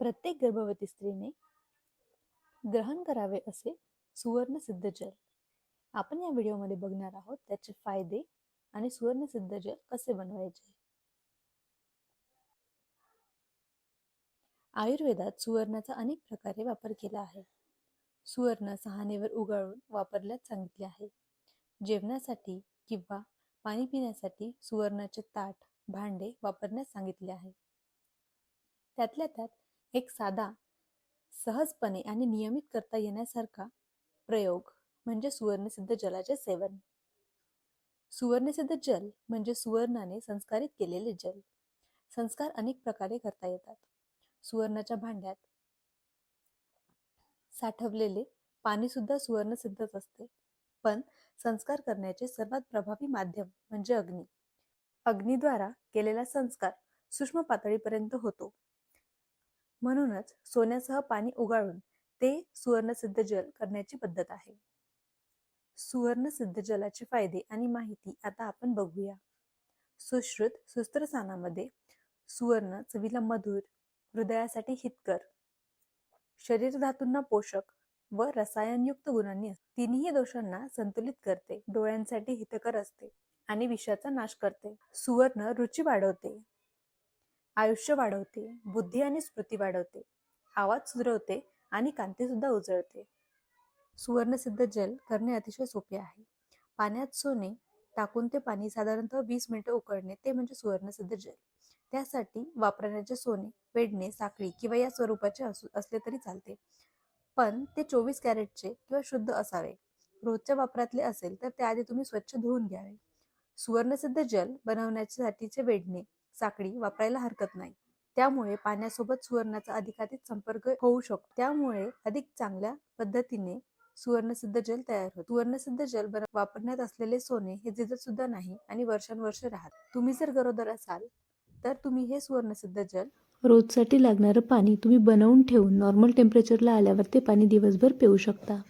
प्रत्येक गर्भवती स्त्रीने ग्रहण करावे असे सुवर्ण सिद्ध जल. आपण या व्हिडिओमध्ये बघणार आहोत त्याचे फायदे आणि सुवर्ण सिद्ध जल कसे बनवायचे. आयुर्वेदात सुवर्णाचा अनेक प्रकारे वापर केला आहे. सुवर्ण सहानेवर उगाळून वापरल्यास सांगितले आहे. जेवणासाठी किंवा पाणी पिण्यासाठी सुवर्णाचे ताट भांडे वापरण्यास सांगितले आहे. त्यातल्या त्यात एक साधा सहजपणे आणि नियमित करता येण्यासारखा प्रयोग म्हणजे सुवर्णसिद्ध जलाचे सेवन. सुवर्णसिद्ध जल म्हणजे सुवर्णाने संस्कारित केलेले जल. संस्कार अनेक प्रकारे करता येतात. सुवर्णाच्या भांड्यात साठवलेले पाणी सुद्धा सुवर्णसिद्धच असते. पण संस्कार करण्याचे सर्वात प्रभावी माध्यम म्हणजे अग्नी. अग्नीद्वारा केलेला संस्कार सूक्ष्म पातळीपर्यंत होतो. म्हणूनच सोन्यासह पाणी उगाळून ते सुवर्णसिद्ध जल करण्याची पद्धत आहे. सुवर्णसिद्ध जलाचे फायदे आणि माहिती आता आपण बघूया. सुश्रुत सुस्त्रसानामध्ये सुवर्ण चवीला मधुर हृदयासाठी हितकर शरीर धातूंना पोषक व रसायनयुक्त गुणांनी तिन्ही दोषांना संतुलित करते डोळ्यांसाठी हितकर असते आणि विषाचा नाश करते. सुवर्ण रुची वाढवते. आयुष्य वाढवते बुद्धी आणि स्मृती वाढवते. आवाज सुधरवते आणि कांती सुद्धा उजळते. सुवर्णसिद्ध जल करणे अतिशय सोपे आहे. पाण्यात सोने टाकून ते पाणी साधारणतः वीस मिनिटं उकळणे ते म्हणजे सुवर्णसिद्ध जल. त्यासाठी वापरण्याचे सोने वेडणे साखळी किंवा या स्वरूपाचे असू असले तरी चालते. पण ते चोवीस कॅरेटचे किंवा शुद्ध असावे. रोजच्या वापरातले असेल तर त्याआधी तुम्ही स्वच्छ धुवून घ्यावे. सुवर्णसिद्ध जल बनवण्यासाठीचे वेढणे साखळी वापरायला हरकत नाही. त्यामुळे पाण्यासोबत सुवर्णाचा अधिकाधिक संपर्क होऊ शकतो. त्यामुळे अधिक चांगल्या पद्धतीने सुवर्णसिद्ध जल तयार होते. सुवर्णसिद्ध जल वापरण्यात असलेले सोने हे जिजत सुद्धा नाही आणि वर्षानुवर्ष राहत. तुम्ही जर गरोदर असाल तर तुम्ही हे सुवर्णसिद्ध जल रोजसाठी लागणारं पाणी तुम्ही बनवून ठेवून नॉर्मल टेम्परेचरला आल्यावर ते पाणी दिवसभर पिऊ शकता.